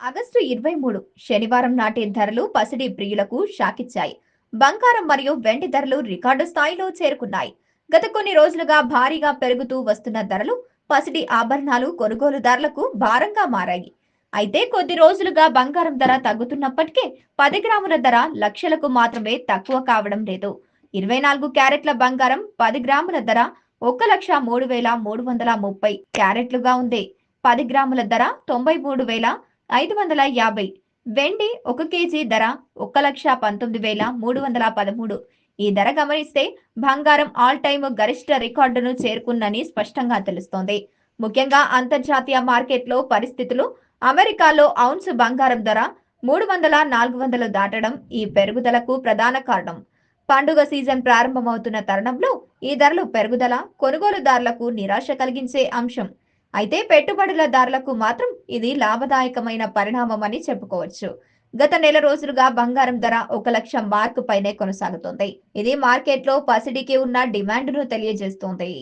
August ఇరవై మూడు శనివారం నాటి ధరలు పసిడి ప్రియులకు షాకిచ్చాయి. బంగారం మరియు వెండి ధరలు రికార్డు స్థాయిలో చేరుకున్నాయి. గత కొన్ని రోజులుగా భారీగా పెరుగుతూ వస్తున్న ధరలు పసిడి ఆభరణాలు కొనుగోలుదారులకు భారంగా మారాయి. అయితే కొద్ది రోజులుగా బంగారం ధర తగ్గుతున్నప్పటికీ పది గ్రాముల ధర లక్షలకు మాత్రమే తక్కువ కావడం లేదు. ఇరవై నాలుగు క్యారెట్ల బంగారం పది గ్రాముల ధర ఒక లక్ష మూడు వేల మూడు వందల ముప్పై క్యారెట్లుగా ఉంది. పది గ్రాముల ధర తొంభై మూడు వేల ఐదు వందల యాభై. వెండి ఒక కేజీ ధర ఒక లక్ష పంతొమ్మిది వేల మూడు వందల పదమూడు. ఈ ధర గమనిస్తే బంగారం ఆల్ టైమ్ గరిష్ట రికార్డును చేరుకుందని స్పష్టంగా తెలుస్తోంది. ముఖ్యంగా అంతర్జాతీయ మార్కెట్లో పరిస్థితులు అమెరికాలో ఔన్స్ బంగారం ధర మూడు వందల నాలుగు వందలు దాటడం ఈ పెరుగుదలకు ప్రధాన కారణం. పండుగ సీజన్ ప్రారంభమవుతున్న తరుణంలో ఈ ధరలు పెరుగుదల కొనుగోలుదారులకు నిరాశ కలిగించే అంశం. అయితే పెట్టుబడులదారులకు మాత్రం ఇది లాభదాయకమైన పరిణామం అని చెప్పుకోవచ్చు. గత నెల రోజులుగా బంగారం ధర ఒక లక్ష మార్కు పైనే కొనసాగుతోంది. ఇది మార్కెట్లో పసిడికి ఉన్న డిమాండ్ను తెలియజేస్తోంది.